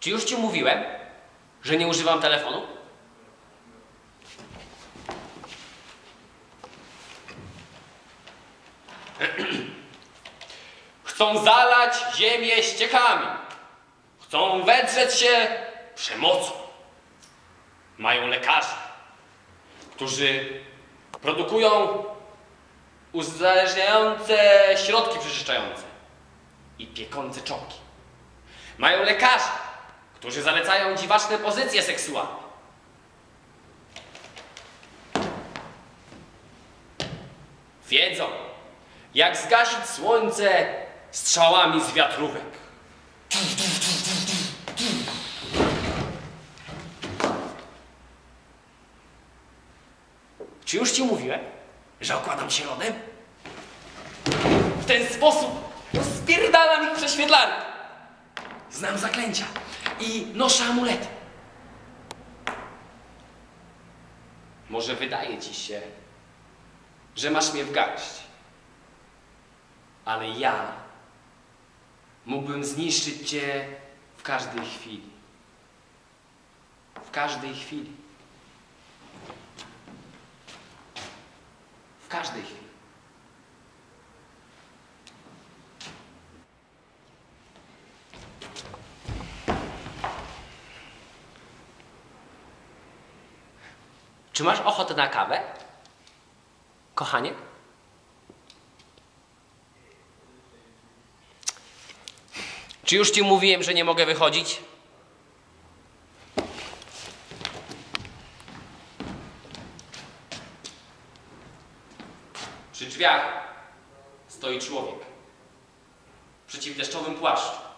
Czy już ci mówiłem, że nie używam telefonu? Chcą zalać ziemię ściekami. Chcą wedrzeć się przemocą. Mają lekarzy, którzy produkują uzależniające środki przeczyszczające i piekące czonki. Mają lekarzy, którzy zalecają dziwaczne pozycje seksualne. Wiedzą, jak zgasić słońce strzałami z wiatrówek. Czy już ci mówiłem, że okładam się lodem? W ten sposób rozpierdalam ich prześwietlarki. Znam zaklęcia i noszę amulety. Może wydaje ci się, że masz mnie w garści. Ale ja mógłbym zniszczyć cię w każdej chwili. W każdej chwili. W każdej chwili. Czy masz ochotę na kawę? Kochanie? Czy już ci mówiłem, że nie mogę wychodzić? Przy drzwiach stoi człowiek w przeciwdeszczowym płaszczu.